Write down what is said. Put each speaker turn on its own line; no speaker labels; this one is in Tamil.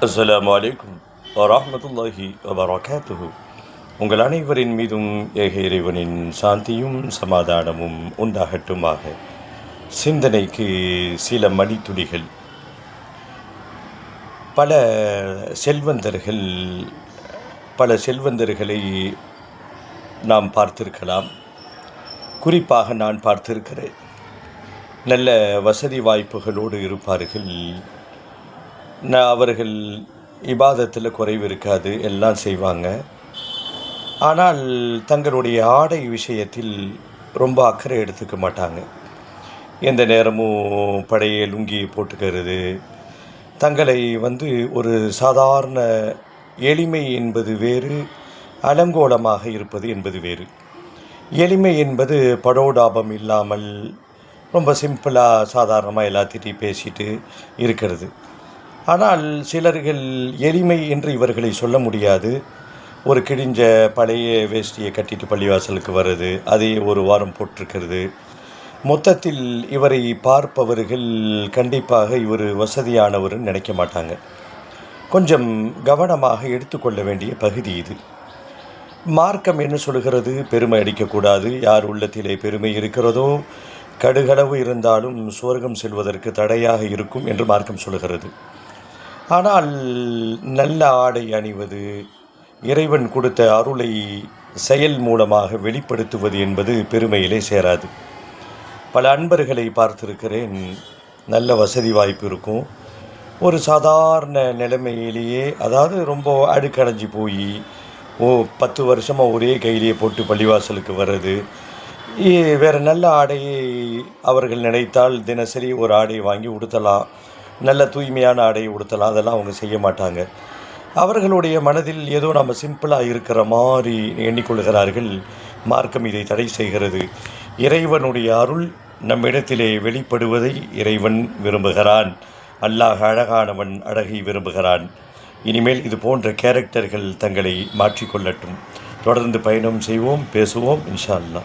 அஸ்லாம் வலைக்கும் வரமத்துல்லாஹி வபரகாத்துஹு உங்கள் அனைவரின் மீதும் ஏக இறைவனின் சாந்தியும் சமாதானமும் உண்டாகட்டுமாக. சிந்தனைக்கு சில மணித்துளிகள். பல செல்வந்தர்கள் பல செல்வந்தர்களை நாம் பார்த்திருக்கலாம். குறிப்பாக நான் பார்த்திருக்கிறேன். நல்ல வசதி வாய்ப்புகளோடு இருப்பார்கள். அவர்கள் இபாதத்தில் குறைவு இருக்காது எல்லாம் செய்வாங்க. ஆனால் தங்களுடைய ஆடை விஷயத்தில் ரொம்ப அக்கறை எடுத்துக்க மாட்டாங்க. எந்த நேரமும் பழைய லுங்கியை போட்டுக்கிறது. தங்களை வந்து ஒரு சாதாரண எளிமை என்பது வேறு அலங்கோலமாக இருப்பது என்பது வேறு. எளிமை என்பது படோடாபம் இல்லாமல் ரொம்ப சிம்பிளாக சாதாரணமாக எல்லாத்திட்டையும் பேசிட்டு இருக்கிறது. ஆனால் சிலர்கள் எளிமை என்று இவர்களை சொல்ல முடியாது. ஒரு கிழிஞ்ச பழைய வேஷ்டியை கட்டிட்டு பள்ளிவாசலுக்கு வர்றது அதை ஒரு வாரம் போட்டிருக்கிறது. மொத்தத்தில் இவரை பார்ப்பவர்கள் கண்டிப்பாக இவர் வசதியானவர்னு நினைக்க மாட்டாங்க. கொஞ்சம் கவனமாக எடுத்துக்கொள்ள வேண்டிய பகுதி இது. மார்க்கம் என்ன சொல்கிறது பெருமை அடிக்கக்கூடாது. யார் உள்ளத்திலே பெருமை இருக்கிறதோ கடுகளவு இருந்தாலும் சுவர்க்கம் செல்வதற்கு தடையாக இருக்கும் என்று மார்க்கம் சொல்கிறது ஆனால் நல்ல ஆடை அணிவது இறைவன் கொடுத்த அருளை செயல் மூலமாக வெளிப்படுத்துவது என்பது பெருமையிலே சேராது. பல அன்பர்களை பார்த்திருக்கிறேன். நல்ல வசதி வாய்ப்பு இருக்கும். ஒரு சாதாரண நிலைமையிலேயே அதாவது ரொம்ப அடுக்கடைஞ்சி போய் ஓ பத்து வருஷமாக ஒரே கையிலேயே போட்டு பள்ளிவாசலுக்கு வர்றது வேறு நல்ல ஆடையை அவர்கள் நினைத்தால் தினசரி ஒரு ஆடையை வாங்கி உடுத்தலாம். நல்ல தூய்மையான ஆடையை உடுத்தலாம். அதெல்லாம் அவங்க செய்ய மாட்டாங்க. அவர்களுடைய மனதில் ஏதோ நம்ம சிம்பிளாக இருக்கிற மாதிரி எண்ணிக்கொள்கிறார்கள். மார்க்கம் இதை தடை செய்கிறது. இறைவனுடைய அருள் நம்மிடத்திலே வெளிப்படுவதை இறைவன் விரும்புகிறான். அல்லாஹ் அழகானவன் அழகை விரும்புகிறான். இனிமேல் இது போன்ற கேரக்டர்கள் தங்களை மாற்றிக்கொள்ளட்டும். தொடர்ந்து பயணம் செய்வோம் பேசுவோம் இன்ஷா அல்லா